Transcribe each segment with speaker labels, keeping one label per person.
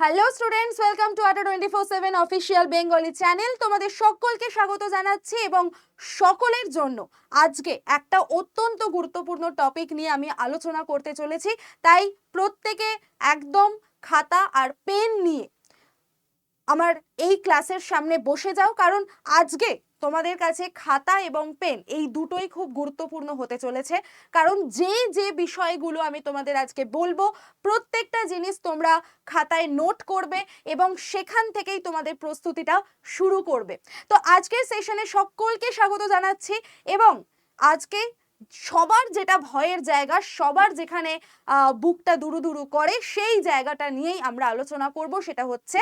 Speaker 1: Hello students welcome to Adda twenty four seven official Bengali channel তোমাদের সকলকে স্বাগত জানাচ্ছি এবং সকলের জন্য আজকে একটা অত্যন্ত গুরুত্বপূর্ণ টপিক নিয়ে আমি আলোচনা করতে চলেছি। তাই প্রত্যেকে একদম খাতা আর পেন নিয়ে আমার এই ক্লাসের সামনে বসে যাও, কারণ আজকে তোমাদের কাছে খাতা এবং পেন এই দুটোই খুব গুরুত্বপূর্ণ হতে চলেছে। কারণ যে যে বিষয়গুলো আমি তোমাদের আজকে বলব, প্রত্যেকটা জিনিস তোমরা খাতায় নোট করবে এবং সেখান থেকেই তোমাদের প্রস্তুতিটা শুরু করবে। তো আজকের সেশনে সকলকে স্বাগত জানাচ্ছি এবং আজকে সবার যেটা ভয়ের জায়গা, সবার যেখানে বুকটা দুরু দুরু করে সেই জায়গাটা নিয়েই আমরা আলোচনা করব, সেটা হচ্ছে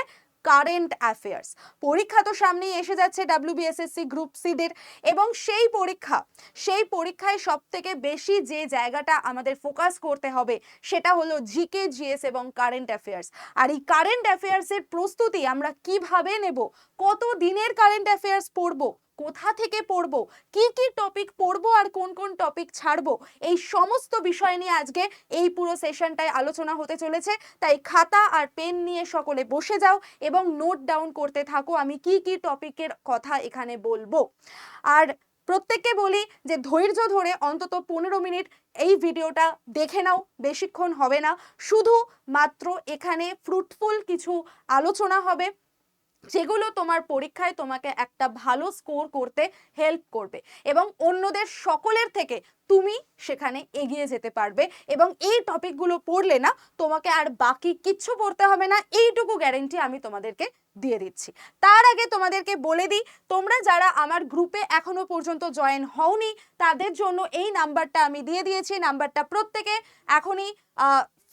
Speaker 1: কারেন্ট অ্যাফেয়ার্স। পরীক্ষা তো সামনেই এসে যাচ্ছে ডাব্লিউবিএসএসসি গ্রুপ সিদের এবং সেই পরীক্ষা, সেই পরীক্ষায় সব থেকে বেশি যে জায়গাটা আমাদের ফোকাস করতে হবে সেটা হলো জিকে, জিএস এবং কারেন্ট অ্যাফেয়ার্স। আর এই কারেন্ট অ্যাফেয়ার্সের প্রস্তুতি আমরা কীভাবে নেব কত দিনের কারেন্ট অ্যাফেয়ার্স পড়ব কোথা থেকে পড়ব? কি কি টপিক পড়ব আর কোন কোন টপিক ছাড়বো? এই সমস্ত বিষয় নিয়ে আজকে এই পুরো সেশনটায় আলোচনা হতে চলেছে। তাই খাতা আর পেন নিয়ে সকলে বসে যাও এবং নোট ডাউন করতে থাকো আমি কি কি টপিকের কথা এখানে বলব। আর প্রত্যেককে বলি যে ধৈর্য ধরে অন্তত পনেরো মিনিট এই ভিডিওটা দেখে নাও, বেশিক্ষণ হবে না। শুধু মাত্র এখানে ফ্রুটফুল কিছু আলোচনা হবে। যেগুলো তোমার পরীক্ষায় তোমাকে একটা ভালো স্কোর করতে হেল্প করবে। এবং অন্যদের সকলের থেকে তুমি সেখানে এগিয়ে যেতে পারবে এবং এই টপিকগুলো পড়লে না তোমাকে আর বাকি কিচ্ছু পড়তে হবে না, এইটুকু গ্যারেন্টি আমি তোমাদেরকে দিয়ে দিচ্ছি। তার আগে তোমাদেরকে বলে দিই, তোমরা যারা আমার গ্রুপে এখনও পর্যন্ত জয়েন হওনি, তাদের জন্য এই নাম্বারটা আমি দিয়ে দিয়েছি নাম্বারটা প্রত্যেকে এখনই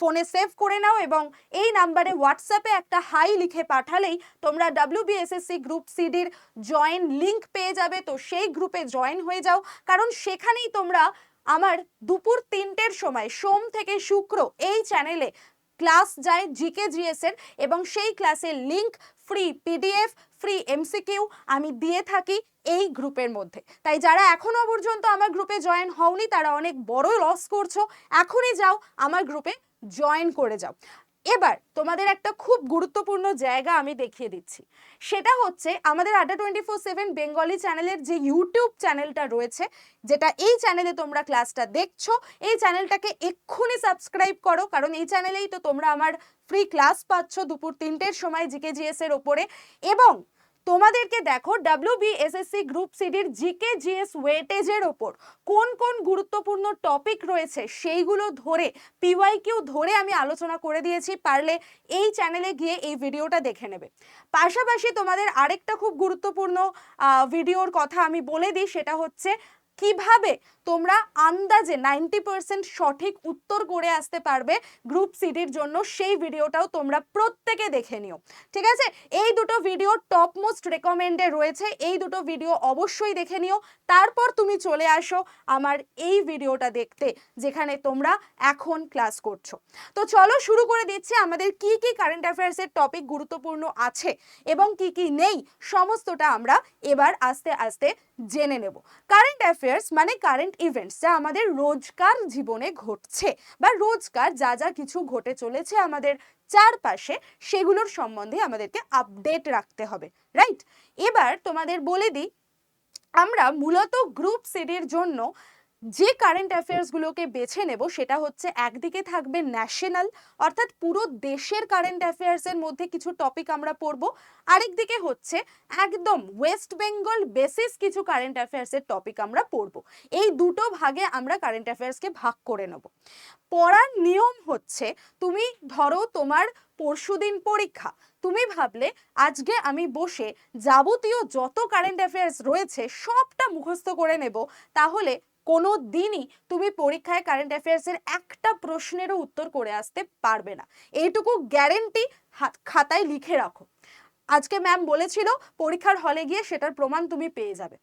Speaker 1: ফোনে সেভ করে নাও এবং এই নাম্বারে হোয়াটসঅ্যাপে একটা হাই লিখে পাঠালেই তোমরা ডাব্লিউবিএসএসসি গ্রুপ সিডির জয়েন লিংক পেয়ে যাবে। তো সেই গ্রুপে জয়েন হয়ে যাও। কারণ সেখানেই তোমরা আমার দুপুর তিনটের সময়, সোম থেকে শুক্র এই চ্যানেলে ক্লাস যায় জিকে জিএস এবং সেই ক্লাসের link free PDF free MCQ আমি দিয়ে থাকি এই গ্রুপের মধ্যে। তাই যারা এখনও পর্যন্ত আমার গ্রুপে জয়েন হওনি, তারা অনেক বড় লস করছ। এখনই যাও আমার গ্রুপে জয়েন করে যাও। এবার তোমাদের একটা খুব গুরুত্বপূর্ণ জায়গা আমি দেখিয়ে দিচ্ছি। সেটা হচ্ছে আমাদের আড্ডা টোয়েন্টি ফোর সেভেন বেঙ্গলি চ্যানেলের যে ইউটিউব চ্যানেলটা রয়েছে, যেটা এই চ্যানেলে তোমরা ক্লাসটা দেখছ, এই চ্যানেলটাকে এক্ষুনি সাবস্ক্রাইব করো, কারণ এই চ্যানেলেই তো তোমরা আমার ফ্রি ক্লাস পাচ্ছ দুপুর তিনটের সময় জিকে জিএস এর ওপরে। এবং তোমাদেরকে দেখো ডাব্লিউবিএসএসসি গ্রুপ সিডির জিকে জিএস ওয়েটেজের ওপর কোন কোন গুরুত্বপূর্ণ টপিক রয়েছে সেইগুলো ধরে পিওয়াই কিউ ধরে আমি আলোচনা করে দিয়েছি, পারলে এই চ্যানেলে গিয়ে এই ভিডিওটা দেখে নেবে। পাশাপাশি তোমাদের আরেকটা খুব গুরুত্বপূর্ণ ভিডিওর কথা আমি বলে দিই, সেটা হচ্ছে কীভাবে তোমরা আন্দাজে নাইনটি পার্সেন্ট সঠিক উত্তর করে আসতে পারবে গ্রুপ সিডির জন্য, সেই ভিডিওটাও তোমরা প্রত্যেকে দেখে নিও। ঠিক আছে? এই দুটো ভিডিও টপ মোস্ট রেকমেন্ডে রয়েছে, এই দুটো ভিডিও অবশ্যই দেখে নিও। তারপর তুমি চলে আসো আমার এই ভিডিওটা দেখতে, যেখানে তোমরা এখন ক্লাস করছ। তো চলো শুরু করে দিচ্ছি আমাদের কি কি কারেন্ট অ্যাফেয়ার্সের টপিক গুরুত্বপূর্ণ আছে এবং কি কি নেই, সমস্তটা আমরা এবার আস্তে আস্তে জেনে নেব। কারেন্ট অ্যাফেয়ার্স মানে কারেন্ট ইভেন্টস যা আমাদের রোজকার জীবনে ঘটছে বা রোজকার যা যা কিছু ঘটে চলেছে আমাদের চারপাশে সেগুলোর সম্বন্ধে আমাদেরকে আপডেট রাখতে হবে রাইট এবার তোমাদের বলে দিই, আমরা মূলত গ্রুপ সিডির জন্য যে কারেন্ট অ্যাফেয়ার্সগুলোকে বেছে নেব সেটা হচ্ছে একদিকে থাকবে ন্যাশনাল অর্থাৎ পুরো দেশের কারেন্ট অ্যাফেয়ার্সের মধ্যে কিছু টপিক আমরা পড়ব। আরেকদিকে হচ্ছে একদম ওয়েস্ট বেঙ্গল বেসিস কিছু কারেন্ট অ্যাফেয়ার্সের টপিক আমরা পড়ব। এই দুটো ভাগে আমরা কারেন্ট অ্যাফেয়ার্সকে ভাগ করে নেব। পড়ার নিয়ম হচ্ছে তুমি ধরো তোমার পরশুদিন পরীক্ষা, তুমি ভাবলে আজকে আমি বসে যাবতীয় যত কারেন্ট অ্যাফেয়ার্স রয়েছে সবটা মুখস্থ করে নেব, তাহলে কোনো দিনই তুমি পরীক্ষায় কারেন্ট অ্যাফেয়ার্সের একটা প্রশ্নেরও উত্তর করে আসতে পারবে না। এইটুকু গ্যারেন্টি খাতায় লিখে রাখো। আজকে ম্যাম বলেছিল পরীক্ষার হলে গিয়ে সেটার প্রমাণ তুমি পেয়ে যাবে।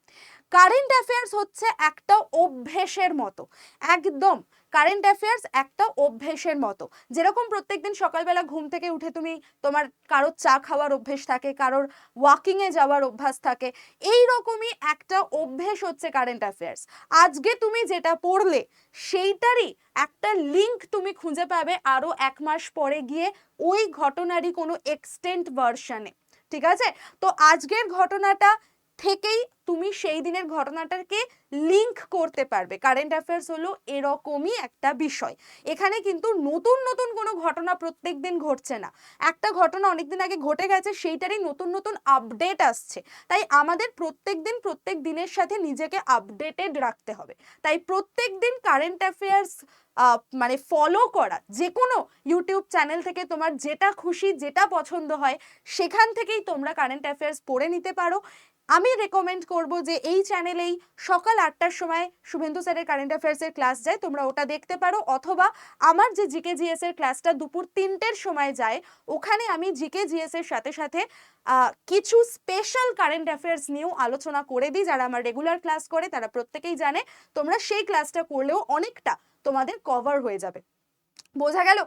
Speaker 1: কারেন্ট অ্যাফেয়ার্স হচ্ছে একটা অভ্যেসের মতো। একদম কারেন্ট অ্যাফেয়ার্স একটা অভ্যেসের মতো। যেরকম প্রত্যেকদিন সকালবেলা ঘুম থেকে উঠে তুমি তোমার কারোর চা খাওয়ার অভ্যেস থাকে, কারোর ওয়াকিংয়ে যাওয়ার অভ্যাস থাকে এই রকমই একটা অভ্যেস হচ্ছে কারেন্ট অ্যাফেয়ার্স আজকে তুমি যেটা পড়লে, সেইটারই একটা লিঙ্ক তুমি খুঁজে পাবে আরও এক মাস পরে গিয়ে ওই ঘটনারই কোনো এক্সটেন্ট ভার্সনে ঠিক আছে? তো আজকের ঘটনাটা থেকেই তুমি সেই দিনের ঘটনাটাকে লিংক করতে পারবে। কারেন্ট অ্যাফেয়ার্স হলো এরকমই একটা বিষয়। এখানে কিন্তু নতুন নতুন কোনো ঘটনা প্রত্যেক দিন ঘটছে না। একটা ঘটনা অনেকদিন আগে ঘটে গেছে, সেইটারই নতুন নতুন আপডেট আসছে। তাই আমাদের প্রত্যেক দিন, প্রত্যেক দিনের সাথে নিজেকে আপডেটেড রাখতে হবে। তাই প্রত্যেক দিন কারেন্ট অ্যাফেয়ার্স মানে ফলো করা। যে কোনো ইউটিউব চ্যানেল থেকে তোমার যেটা খুশি, যেটা পছন্দ হয়, সেখান থেকেই তোমরা কারেন্ট অ্যাফেয়ার্স পড়ে নিতে পারো। আমি রেকমেন্ড করব যে এই চ্যানেলেই সকাল আটটার সময় শুভেন্দু স্যারের কারেন্ট অ্যাফেয়ার্সের ক্লাস যায়, তোমরা ওটা দেখতে পারো। অথবা আমার যে জিকে জিএস এর ক্লাসটা দুপুর তিনটের সময় যায়, ওখানে আমি জিকে জিএস এর সাথে সাথে কিছু স্পেশাল কারেন্ট অ্যাফেয়ার্স নিয়েও আলোচনা করে দিই। যারা আমার রেগুলার ক্লাস করে, তারা প্রত্যেকেই জানে, তোমরা সেই ক্লাসটা করলেও অনেকটা তোমাদের কভার হয়ে যাবে। বোঝা গেল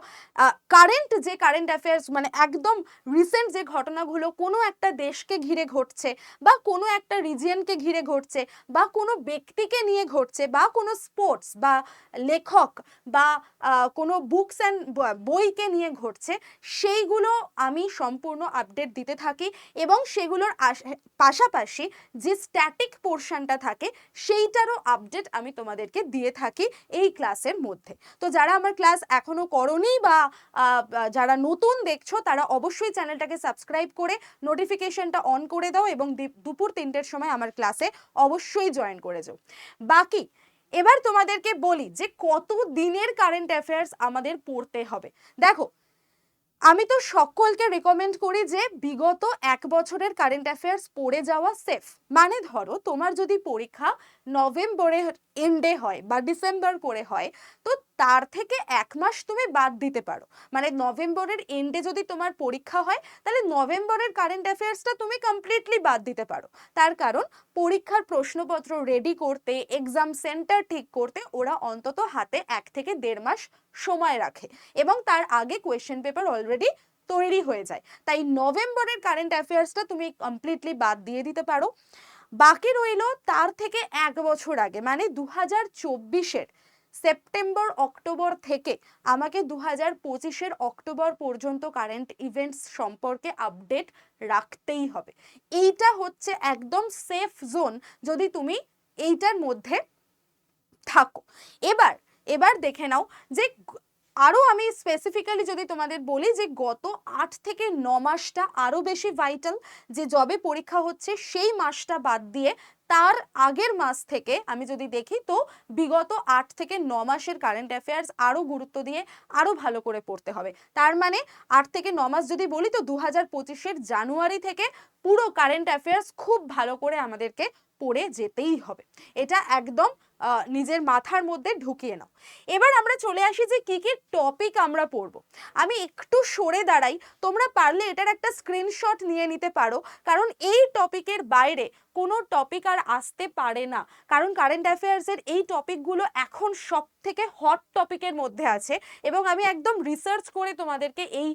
Speaker 1: কারেন্ট যে কারেন্ট অ্যাফেয়ার্স মানে একদম রিসেন্ট যে ঘটনাগুলো কোনো একটা দেশকে ঘিরে ঘটছে বা কোনো একটা রিজিয়নকে ঘিরে ঘটছে বা কোনো ব্যক্তিকে নিয়ে ঘটছে বা কোনো স্পোর্টস বা লেখক বা কোনো বুকস অ্যান্ড বইকে নিয়ে ঘটছে, সেইগুলো আমি সম্পূর্ণ আপডেট দিতে থাকি এবং সেগুলোর পাশাপাশি যে স্ট্যাটিক পোর্শনটা থাকে সেইটারও আপডেট আমি তোমাদেরকে দিয়ে থাকি এই ক্লাসের মধ্যে। তো যারা আমার ক্লাস এখনও করনি বা যারা নতুন দেখছ, তারা অবশ্যই চ্যানেলটাকে সাবস্ক্রাইব করে নোটিফিকেশনটা অন করে দাও এবং দুপুর তিনটের সময় আমার ক্লাসে অবশ্যই জয়েন করে যাও। বাকি, এবার তোমাদেরকে বলি যে কত দিনের কারেন্ট অ্যাফেয়ার্স আমাদের পড়তে হবে। দেখো, আমি তো সকলকে রেকমেন্ড করি যে বিগত এক বছরের কারেন্ট অ্যাফেয়ার্স পড়ে যাওয়া সেফ মানে ধরো, তোমার যদি পরীক্ষা নভেম্বরে এন্ডে হয় বা ডিসেম্বর করে হয়, তো তার থেকে এক মাস তুমি বাদ দিতে পারো। মানে নভেম্বরের এন্ডে যদি তোমার পরীক্ষা হয়, তাহলে নভেম্বরের কারেন্ট অ্যাফেয়ার্সটা তুমি কমপ্লিটলি বাদ দিতে পারো। তার কারণ পরীক্ষার প্রশ্নপত্র রেডি করতে এক্সাম সেন্টার ঠিক করতে ওরা অন্তত হাতে এক থেকে দেড় মাস সময় রাখে এবং তার আগে কোয়েশ্চেন পেপার অলরেডি তৈরি হয়ে যায়। তাই নভেম্বরের কারেন্ট অ্যাফেয়ার্সটা তুমি কমপ্লিটলি বাদ দিয়ে দিতে পারো। বাকি রইল তার থেকে এক বছর আগে মানে দু হাজার চব্বিশের সেপ্টেম্বর, অক্টোবর থেকে আমাকে দু হাজার পঁচিশের অক্টোবর পর্যন্ত কারেন্ট ইভেন্টস সম্পর্কে আপডেট রাখতেই হবে। এইটা হচ্ছে একদম সেফ জোন যদি তুমি এইটার মধ্যে থাকো। এবার এবার দেখে নাও যে গ- আরও আমি স্পেসিফিক্যালি যদি তোমাদের বলি যে গত আট থেকে ন মাসটা আরও বেশি ভাইটাল যে জবে পরীক্ষা হচ্ছে, সেই মাসটা বাদ দিয়ে তার আগের মাস থেকে আমি যদি দেখি, তো বিগত আট থেকে ন মাসের কারেন্ট অ্যাফেয়ার্স আরও গুরুত্ব দিয়ে আরও ভালো করে পড়তে হবে। তার মানে আট থেকে ন মাস যদি বলি, তো দু হাজার পঁচিশের জানুয়ারি থেকে পুরো কারেন্ট অ্যাফেয়ার্স খুব ভালো করে আমাদেরকে পড়ে যেতেই হবে। এটা একদম নিজের মাথার মধ্যে ঢুকিয়ে নাও। এবার আমরা চলে আসি যে কি কি টপিক আমরা পড়ব। আমি একটু সরে দাঁড়াই, তোমরা পারলে এটার একটা স্ক্রিনশট নিয়ে নিতে পারো, কারণ এই টপিকের বাইরে কোনো টপিক আর আসতে পারে না। কারণ কারেন্ট অ্যাফেয়ার্সের এই টপিকগুলো এখন সব থেকে হট টপিকের মধ্যে আছে এবং আমি একদম রিসার্চ করে তোমাদেরকে এই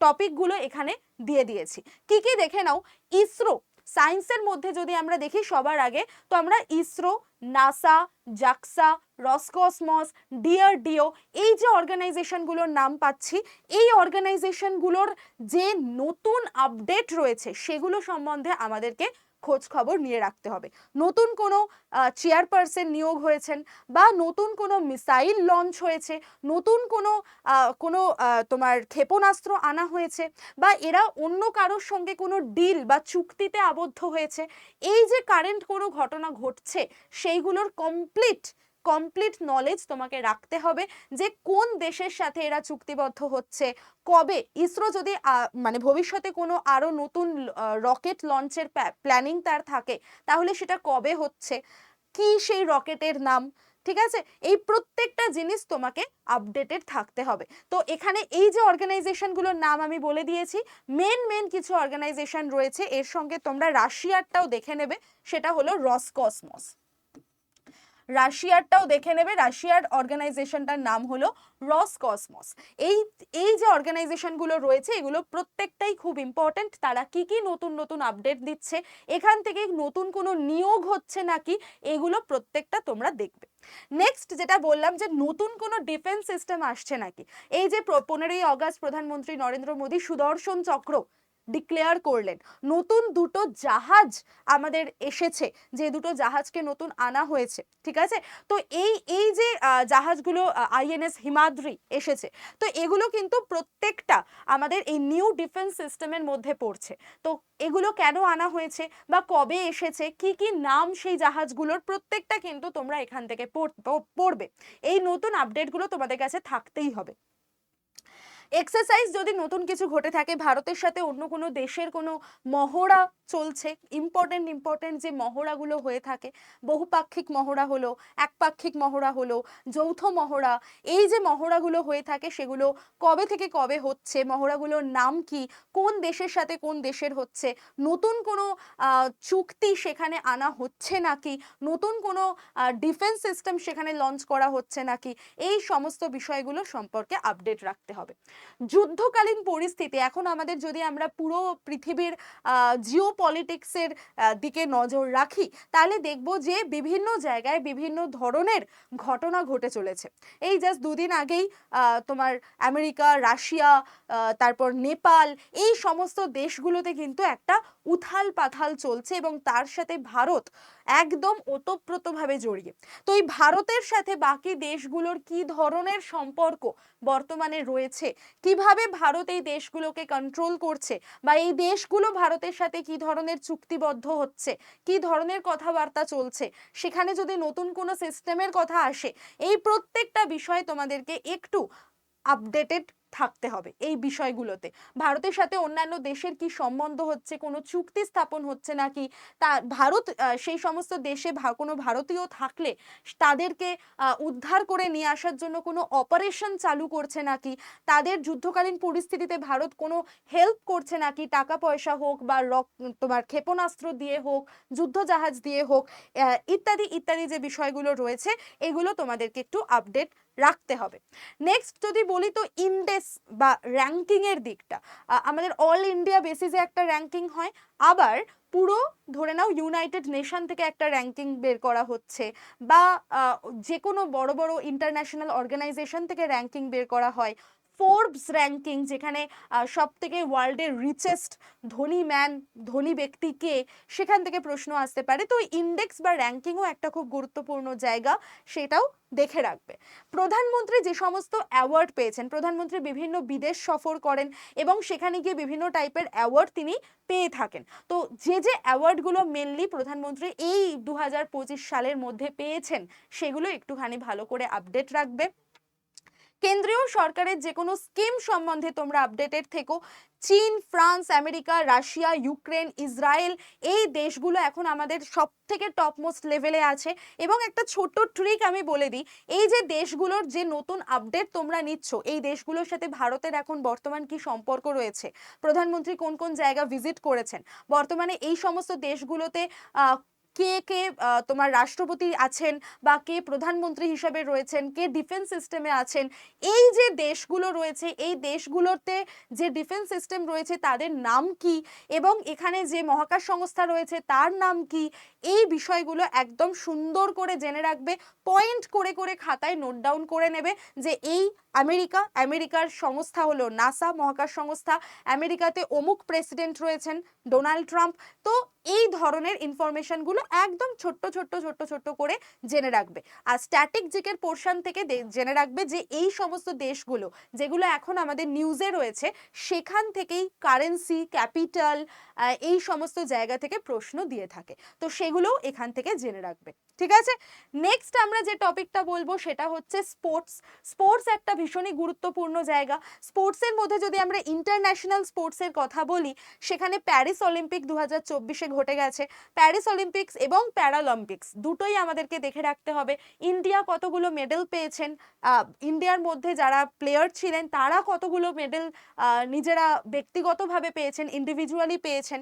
Speaker 1: টপিকগুলো এখানে দিয়ে দিয়েছি। কি কি দেখে নাও? ইসরো সায়েন্সের মধ্যে যদি আমরা দেখি সবার আগে, তো আমরা ISRO NASA JAXA Roscosmos DRDO এই যে অর্গানাইজেশনগুলোর নাম পাচ্ছি, এই অর্গানাইজেশনগুলোর যে নতুন আপডেট রয়েছে, সেগুলো সম্বন্ধে আমাদেরকে খোঁজ খবর নিয়ে রাখতে হবে। নতুন কোনো চেয়ারপারসন নিয়োগ হয়েছেন বা নতুন কোনো মিসাইল লঞ্চ হয়েছে, নতুন কোনো কোনো তোমার ক্ষেপণাস্ত্র আনা হয়েছে বা এরা অন্য কারোর সঙ্গে কোনো ডিল বা চুক্তিতে আবদ্ধ হয়েছে, এই যে কারেন্ট কোনো ঘটনা ঘটছে সেইগুলোর কমপ্লিট কমপ্লিট নলেজ তোমাকে রাখতে হবে যে কোন দেশের সাথে এরা চুক্তিবদ্ধ হচ্ছে। কবে? ইসরো যদি মানে ভবিষ্যতে কোনো আরও নতুন রকেট লঞ্চের প্ল্যানিং তার থাকে, তাহলে সেটা কবে হচ্ছে? কি সেই রকেটের নাম? ঠিক আছে? এই প্রত্যেকটা জিনিস তোমাকে আপডেটেড থাকতে হবে। তো এখানে এই যে অর্গানাইজেশনগুলোর নাম আমি বলে দিয়েছি মেন মেন কিছু অর্গানাইজেশন রয়েছে। এর সঙ্গে তোমরা রাশিয়ারটাও দেখে নেবে, সেটা হলো রসকসমস। রাশিয়ারটাও দেখে নেবে। রাশিয়ার অর্গানাইজেশনটার নাম হলো রস কসমস। এই এই যে অর্গানাইজেশনগুলো রয়েছে, এগুলো প্রত্যেকটাই খুব ইম্পর্ট্যান্ট তারা কি কি নতুন নতুন আপডেট দিচ্ছে, এখান থেকে নতুন কোনো নিয়োগ হচ্ছে নাকি, এগুলো প্রত্যেকটা তোমরা দেখবে। নেক্সট যেটা বললাম যে নতুন কোনো ডিফেন্স সিস্টেম আসছে নাকি, এই যে পনেরোই অগস্ট প্রধানমন্ত্রী নরেন্দ্র মোদী সুদর্শন চক্র ডিক্লেয়ার করলেন। নতুন দুটো জাহাজ আমাদের এসেছে, যে দুটো জাহাজকে নতুন আনা হয়েছে, ঠিক আছে? তো এই এই যে জাহাজগুলো আইএনএস হিমাদ্রি এসেছে, তো এগুলো কিন্তু প্রত্যেকটা আমাদের এই নিউ ডিফেন্স সিস্টেমের মধ্যে পড়ছে। তো এগুলো কেন আনা হয়েছে বা কবে এসেছে, কি কি নাম সেই জাহাজগুলোর প্রত্যেকটা কিন্তু তোমরা এখান থেকে পড়- পড়বে। এই নতুন আপডেটগুলো তোমাদের কাছে থাকতেই হবে। এক্সারসাইজ যদি নতুন কিছু ঘটে থাকে, ভারতের সাথে অন্য কোনো দেশের কোনো মহড়া চলছে ইম্পর্টেন্ট ইম্পর্টেন্ট যে মহড়াগুলো হয়ে থাকে, বহুপাক্ষিক মহড়া হলো, একপাক্ষিক মহড়া হলো, যৌথ মহড়া, এই যে মহড়াগুলো হয়ে থাকে সেগুলো কবে থেকে কবে হচ্ছে, মহড়াগুলোর নাম কি, কোন দেশের সাথে কোন দেশের হচ্ছে, নতুন কোনো চুক্তি সেখানে আনা হচ্ছে নাকি, নতুন কোনো ডিফেন্স সিস্টেম সেখানে লঞ্চ করা হচ্ছে নাকি, এই সমস্ত বিষয়গুলো সম্পর্কে আপডেট রাখতে হবে। যুদ্ধকালীন পরিস্থিতি। এখন আমাদের যদি আমরা পুরো পৃথিবীর জিও পলিটিক্সের দিকে নজর রাখি, তাহলে দেখব যে বিভিন্ন জায়গায় বিভিন্ন ধরনের ঘটনা ঘটে চলেছে। এই জাস্ট দুদিন আগেই তোমার আমেরিকা, রাশিয়া তারপর নেপাল, এই সমস্ত দেশগুলোতে কিন্তু একটা উথাল পাথাল চলছে এবং তার সাথে ভারত একদম ওতপ্রোতভাবে জড়িয়ে। তো এই ভারতের সাথে বাকি দেশগুলোর কি ধরনের সম্পর্ক বর্তমানে রয়েছে? কীভাবে ভারত এই দেশগুলোকে কন্ট্রোল করছে? বা এই দেশগুলো ভারতের সাথে কি ধরনের চুক্তিবদ্ধ হচ্ছে? কি ধরনের কথাবার্তা চলছে? সেখানে যদি নতুন কোনো সিস্টেমের কথা আসে, এই প্রত্যেকটা বিষয় তোমাদেরকে একটু আপডেটেড থাকতে হবে এই বিষয়গুলোতে। ভারতের সাথে অন্যান্য দেশের কি সম্বন্ধ হচ্ছে, কোনো চুক্তি স্থাপন হচ্ছে নাকি, তা ভারত সেই সমস্ত দেশে কোনো ভারতীয় থাকলে তাদেরকে উদ্ধার করে নিয়ে আসার জন্য কোনো অপারেশন চালু করছে নাকি, তাদের যুদ্ধকালীন পরিস্থিতিতে ভারত কোনো হেল্প করছে নাকি টাকা পয়সা হোক বা রক, তোমার ক্ষেপণাস্ত্র দিয়ে হোক, যুদ্ধজাহাজ দিয়ে হোক ইত্যাদি ইত্যাদি যে বিষয়গুলো রয়েছে, এগুলো তোমাদেরকে একটু আপডেট রাখতে হবে। নেক্সট যদি বলি তো ইন্ডেক্স বা র্যাঙ্কিংয়ের দিকটা আমাদের অল ইন্ডিয়া বেসিসে একটা র্যাঙ্কিং হয়, আবার পুরো ধরে নাও ইউনাইটেড নেশন থেকে একটা র্যাঙ্কিং বের করা হচ্ছে, বা যে কোনো বড় বড় ইন্টারন্যাশনাল অর্গানাইজেশন থেকে র্যাঙ্কিং বের করা হয় ফোর্বস র্যাঙ্কিং যেখানে সব থেকে ওয়ার্ল্ডের রিচেস্ট ধনী ম্যান ধনী ব্যক্তি কে, সেখান থেকে প্রশ্ন আসতে পারে। তো ইন্ডেক্স বা র্যাঙ্কিংও একটা খুব গুরুত্বপূর্ণ জায়গা, সেটাও দেখে রাখবে। প্রধানমন্ত্রী যে সমস্ত অ্যাওয়ার্ড পেয়েছেন, প্রধানমন্ত্রী বিভিন্ন বিদেশ সফর করেন এবং সেখানে গিয়ে বিভিন্ন টাইপের অ্যাওয়ার্ড তিনি পেয়ে থাকেন। তো যে যে অ্যাওয়ার্ডগুলো মেনলি প্রধানমন্ত্রী এই দু হাজার পঁচিশ সালের মধ্যে পেয়েছেন, সেগুলো একটুখানি ভালো করে আপডেট রাখবে। কেন্দ্রীয় সরকারের যে কোনো স্কিম সম্বন্ধে তোমরা আপডেটেড থেকো। চীন, France, America, Russia, Ukraine, Israel এই দেশগুলো এখন আমাদের সব থেকে টপমোস্ট লেভেলে আছে। এবং একটা ছোট্ট ট্রিক আমি বলে দিই, এই যে দেশগুলোর যে নতুন আপডেট তোমরা নিচ্ছ, এই দেশগুলোর সাথে ভারতের এখন বর্তমান কি সম্পর্ক রয়েছে? প্রধানমন্ত্রী কোন কোন জায়গা ভিজিট করেছেন? বর্তমানে এই সমস্ত দেশগুলোতে কে কে তোমার রাষ্ট্রপতি আছেন বা কে প্রধানমন্ত্রী হিসেবে রয়েছেন, কে ডিফেন্স সিস্টেমে আছেন, এই যে দেশগুলো রয়েছে, এই দেশগুলোতে যে ডিফেন্স সিস্টেম রয়েছে, তাদের নাম কি? এবং এখানে যে মহাকাশ সংস্থা রয়েছে, তার নাম কি? এই বিষয়গুলো একদম সুন্দর করে জেনে রাখবে পয়েন্ট করে করে খাতায় নোট ডাউন করে নেবে যে এই আমেরিকা, আমেরিকার সংস্থা হলো নাসা মহাকাশ সংস্থা। আমেরিকাতে অমুক প্রেসিডেন্ট রয়েছেন ডোনাল্ড ট্রাম্প। তো এই ধরনের ইনফরমেশনগুলো একদম ছোট্ট ছোট্ট ছোট্ট ছোট্ট করে জেনে রাখবে। আর স্ট্যাটিক জিকের পোর্শন থেকে জেনে রাখবে যে এই সমস্ত দেশগুলো, যেগুলো এখন আমাদের নিউজে রয়েছে, সেখান থেকেই কারেন্সি ক্যাপিটাল এই সমস্ত জায়গা থেকে প্রশ্ন দিয়ে থাকে। তো সেগুলোও এখান থেকে জেনে রাখবে। ঠিক আছে? নেক্সট আমরা যে টপিকটা বলব সেটা হচ্ছে স্পোর্টস স্পোর্টস একটা ভীষণই গুরুত্বপূর্ণ জায়গা। স্পোর্টসের মধ্যে যদি আমরা ইন্টারন্যাশনাল স্পোর্টসের কথা বলি, সেখানে প্যারিস অলিম্পিক দু হাজার চব্বিশে ঘটে গেছে। প্যারিস অলিম্পিক্স এবং প্যারালম্পিক্স দুটোই আমাদেরকে দেখে রাখতে হবে। ইন্ডিয়া কতগুলো মেডেল পেয়েছেন? ইন্ডিয়ার মধ্যে যারা প্লেয়ার ছিলেন, তারা কতগুলো মেডেল নিজেরা ব্যক্তিগতভাবে পেয়েছেন ইন্ডিভিজুয়ালি পেয়েছেন?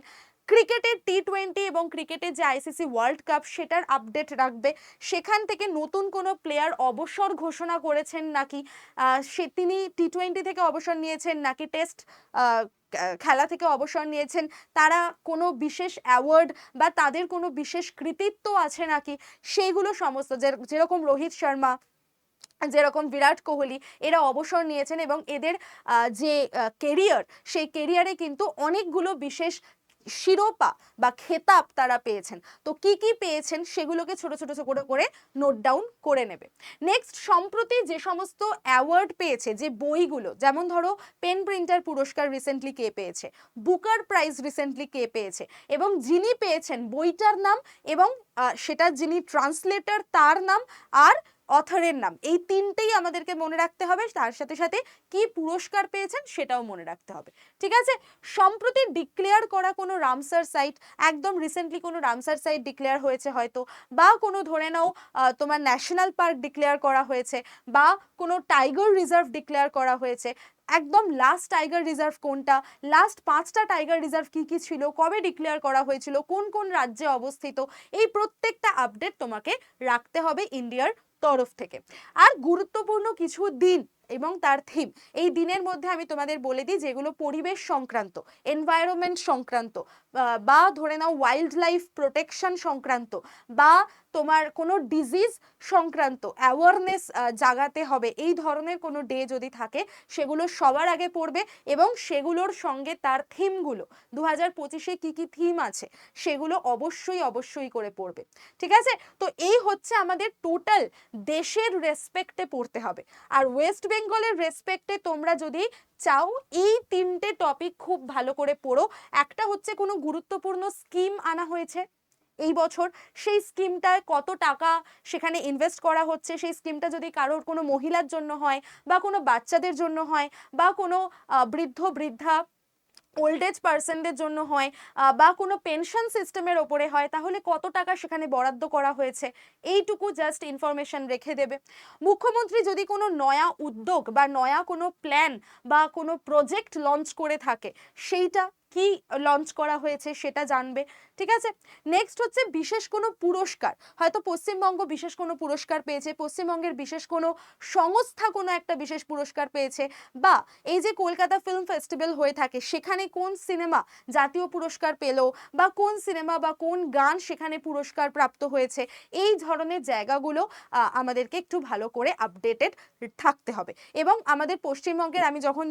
Speaker 1: ক্রিকেটের টি টোয়েন্টি এবং ক্রিকেটের যে আইসিসি ওয়ার্ল্ড কাপ সেটার আপডেট রাখবে। সেখান থেকে নতুন কোনো প্লেয়ার অবসর ঘোষণা করেছেন নাকি? সে তিনি টি টোয়েন্টি থেকে অবসর নিয়েছেন নাকি? টেস্ট খেলা থেকে অবসর নিয়েছেন। তারা কোনো বিশেষ অ্যাওয়ার্ড বা তাদের কোনো বিশেষ কৃতিত্ব আছে নাকি? সেইগুলো সমস্ত যেরকম রোহিত শর্মা, যেরকম বিরাট কোহলি, এরা অবসর নিয়েছেন এবং এদের যে কেরিয়ার সেই কেরিয়ারে কিন্তু অনেকগুলো বিশেষ শিরোপা বা খেতাব তারা পেয়েছেন। তো কি কি পেয়েছেন সেগুলোকে ছোট ছোট ছোট করে নোট ডাউন করে নেবে। নেক্সট সম্প্রতি যে সমস্ত অ্যাওয়ার্ড পেয়েছে, যে বইগুলো, যেমন ধরো পেন প্রিন্টার পুরস্কার রিসেন্টলি কে পেয়েছে বুকার প্রাইজ রিসেন্টলি কে পেয়েছে, এবং যিনি পেয়েছেন বইটার নাম এবং সেটা যিনি ট্রান্সলেটার তার নাম, আর অথরের নাম। এই তিনটেই আমাদেরকে মনে রাখতে হবে। তার সাথে সাথে কি পুরস্কার পেয়েছেন সেটাও মনে রাখতে হবে। ঠিক আছে? সম্প্রতি ডিক্লেয়ার করা কোনো রামসার সাইট একদম রিসেন্টলি কোনো রামসার সাইট ডিক্লেয়ার হয়েছে হয়তো, বা কোনো ধরে নাও তোমার ন্যাশনাল পার্ক ডিক্লেয়ার করা হয়েছে, বা কোনো টাইগার রিজার্ভ ডিক্লেয়ার করা হয়েছে, একদম লাস্ট টাইগার রিজার্ভ কোনটা লাস্ট পাঁচটা টাইগার রিজার্ভ কি কি ছিল, কবে ডিক্লেয়ার করা হয়েছিল, কোন কোন রাজ্যে অবস্থিত, এই প্রত্যেকটা আপডেট তোমাকে রাখতে হবে ইন্ডিয়ার তরফ থেকে। আর গুরুত্বপূর্ণ কিছু দিন এবং তার থিম এই দিনের মধ্যে আমি তোমাদের বলে দিই যেগুলো পরিবেশ সংক্রান্ত এনভায়রনমেন্ট সংক্রান্ত বা ধরে নাও ওয়াইল্ড লাইফ প্রোটেকশন সংক্রান্ত, বা তোমার কোনো ডিজিজ সংক্রান্ত অ্যাওয়ারনেস জাগাতে হবে। এই ধরনের কোনো ডে যদি থাকে, সেগুলো সবার আগে পড়বে এবং সেগুলোর সঙ্গে তার থিমগুলো দু হাজার পঁচিশে কী কী থিম আছে, সেগুলো অবশ্যই অবশ্যই করে পড়বে। ঠিক আছে? তো এই হচ্ছে আমাদের টোটাল দেশের রেসপেক্টে পড়তে হবে। আর ওয়েস্ট বেঙ্গলের রেসপেক্টে তোমরা যদি চাও, এই তিনটে টপিক খুব ভালো করে পড়ো। একটা হচ্ছে কোনো গুরুত্বপূর্ণ স্কিম আনা হয়েছে। এই বছর সেই স্কিমটায় কত টাকা সেখানে ইনভেস্ট করা হচ্ছে? সেই স্কিমটা যদি কারোর কোনো মহিলার জন্য হয় বা কোনো বাচ্চাদের জন্য হয় বা কোনো বৃদ্ধ, বৃদ্ধা ওল্ড এজ পার্সনদের জন্য হয় বা কোনো পেনশন সিস্টেমের ওপরে হয়, তাহলে কত টাকা সেখানে বরাদ্দ করা হয়েছে? এইটুকু জাস্ট ইনফরমেশন রেখে দেবে। মুখ্যমন্ত্রী যদি কোনো নয়া উদ্যোগ বা নয়া কোনো প্ল্যান বা কোনো প্রজেক্ট লঞ্চ করে থাকে, সেইটা কি লঞ্চ করা হয়েছে সেটা জানবে। ঠিক আছে? নেক্সট হচ্ছে বিশেষ কোনো পুরস্কার। হয়তো পশ্চিমবঙ্গ বিশেষ কোনো পুরস্কার পেয়েছে, পশ্চিমবঙ্গের বিশেষ কোনো সংস্থা কোনো একটা বিশেষ পুরস্কার পেয়েছে, বা এই যে কলকাতা ফিল্ম ফেস্টিভ্যাল হয়ে থাকে, সেখানে কোন সিনেমা জাতীয় পুরস্কার পেল, বা কোন সিনেমা বা কোন গান সেখানে পুরস্কার প্রাপ্ত হয়েছে, এই ধরনের জায়গাগুলো আমাদেরকে একটু ভালো করে আপডেটেড থাকতে হবে। এবং আমাদের পশ্চিমবঙ্গের আমি যখন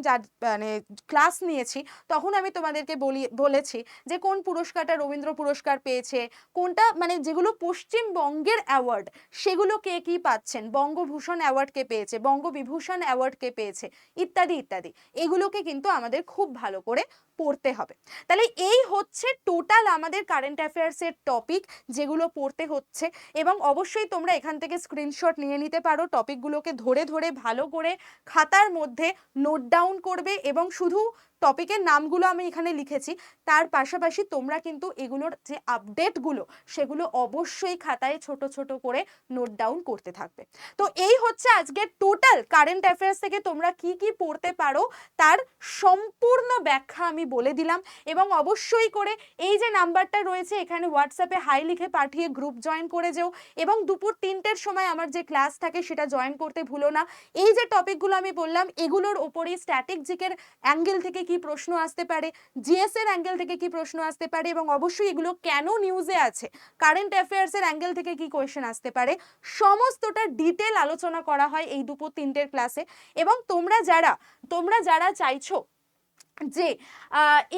Speaker 1: মানে ক্লাস নিয়েছি, তখন আমি তোমাদেরকে বলি, বলেছি যে কোন পুরস্কারটা রবীন্দ্র পুরস্কার পেয়েছে। কোনটা? মানে যেগুলো পশ্চিমবঙ্গের অ্যাওয়ার্ড সেগুলো কে কি পাচ্ছেন? বঙ্গভূষণ অ্যাওয়ার্ড কে পেয়েছে? বঙ্গবিভূষণ অ্যাওয়ার্ড কে পেয়েছে? ইত্যাদি ইত্যাদি। এগুলোকে কিন্তু আমাদের খুব ভালো করে পড়তে হবে। তাহলে এই হচ্ছে টোটাল আমাদের কারেন্ট অ্যাফেয়ার্সের টপিক যেগুলো পড়তে হচ্ছে এবং অবশ্যই তোমরা এখান থেকে স্ক্রিনশট নিয়ে নিতে পারো। টপিকগুলোকে ধরে ধরে ভালো করে খাতার মধ্যে নোট ডাউন করবে এবং শুধু টপিকের নামগুলো আমি এখানে লিখেছি। তার পাশাপাশি তোমরা কিন্তু এগুলোর যে আপডেটগুলো সেগুলো অবশ্যই খাতায় ছোট ছোট করে নোট ডাউন করতে থাকবে। তো এই হচ্ছে আজকে টোটাল কারেন্ট অ্যাফেয়ার্স থেকে তোমরা কি কি পড়তে পারো, তার সম্পূর্ণ ব্যাখ্যা আমি বলে দিলাম এবং অবশ্যই করে এই যে নাম্বারটা রয়েছে, এখানে হোয়াটসঅ্যাপে হাই লিখে পাঠিয়ে গ্রুপ জয়েন করে যেও এবং দুপুর তিনটের সময় আমার যে ক্লাস থাকে সেটা জয়েন করতে ভুলো না। এই যে টপিকগুলো আমি বললাম, এগুলোর ওপরেই স্ট্যাটিক জিকের অ্যাঙ্গেল থেকে কি প্রশ্ন আসতে পারে জিএস এর অ্যাঙ্গেল থেকে কি প্রশ্ন আসতে পারে এবং অবশ্যই এগুলো কেন নিউজে আছে কারেন্ট অ্যাফেয়ার্সের অ্যাঙ্গেল থেকে কি কোয়েশ্চেন আসতে পারে, সমস্তটা ডিটেল আলোচনা করা হয় এই দুপুর তিনটের ক্লাসে এবং তোমরা যারা তোমরা যারা চাইছো যে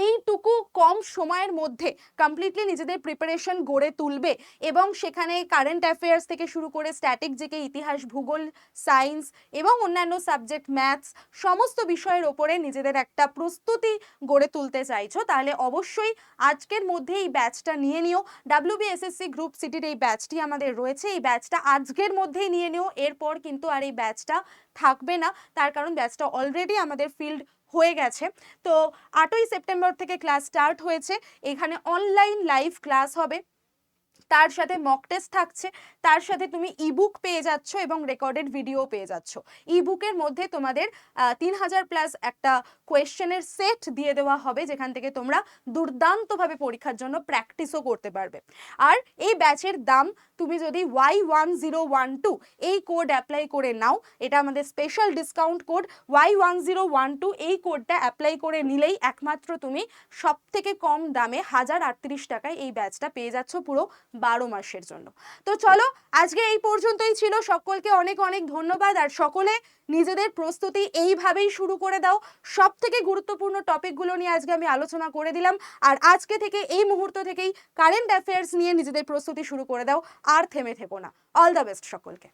Speaker 1: এইটুকু কম সময়ের মধ্যে কমপ্লিটলি নিজেদের প্রিপারেশন গড়ে তুলবে এবং সেখানে কারেন্ট অ্যাফেয়ার্স থেকে শুরু করে স্ট্যাটিক জিকে ইতিহাস, ভূগোল সায়েন্স এবং অন্যান্য সাবজেক্ট ম্যাথস সমস্ত বিষয়ের ওপরে নিজেদের একটা প্রস্তুতি গড়ে তুলতে চাইছো, তাহলে অবশ্যই আজকের মধ্যে এই ব্যাচটা নিয়ে নিও। ডাব্লিউবিএসএসসি গ্রুপ সিটির এই ব্যাচটি আমাদের রয়েছে, এই ব্যাচটা আজকের মধ্যেই নিয়ে নিও, এরপর কিন্তু আর এই ব্যাচটা থাকবে না, তার কারণ ব্যাচটা অলরেডি আমাদের ফিল্ড হয়ে গেছে। তো আটই সেপ্টেম্বর থেকে ক্লাস স্টার্ট হয়েছে। এখানে অনলাইন লাইভ ক্লাস হবে। তার সাথে মক টেস্ট থাকছে। তার সাথে তুমি ইবুক পেয়ে যাচ্ছ এবং রেকর্ডেড ভিডিও পেয়ে যাচ্ছ। ইবুকের মধ্যে তোমাদের তিন হাজার প্লাস একটা কোয়েশ্চেনের সেট দিয়ে দেওয়া হবে, যেখান থেকে তোমরা দুর্দান্তভাবে পরীক্ষার জন্য প্র্যাকটিসও করতে পারবে। আর এই ব্যাচের দাম তুমি যদি Y one zero one two এই কোড অ্যাপ্লাই করে নাও, এটা আমাদের special discount code Y one zero one two এই কোডটা অ্যাপ্লাই করে নিলেই একমাত্র তুমি সব থেকে কম দামে হাজার আটত্রিশ টাকায় এই ব্যাচটা পেয়ে যাচ্ছ পুরো বারো মাসের জন্য। তো চলো, আজকে এই পর্যন্তই ছিল। সকলকে অনেক অনেক ধন্যবাদ। আর সকলে নিজেদের প্রস্তুতি এইভাবেই শুরু করে দাও। সব থেকে গুরুত্বপূর্ণ টপিকগুলো নিয়ে আজকে আমি আলোচনা করে দিলাম। আর আজকে থেকে এই মুহূর্ত থেকেই কারেন্ট অ্যাফেয়ার্স নিয়ে নিজেদের প্রস্তুতি শুরু করে দাও। আর থেমে থেকো না। অল দ্য বেস্ট সকলকে।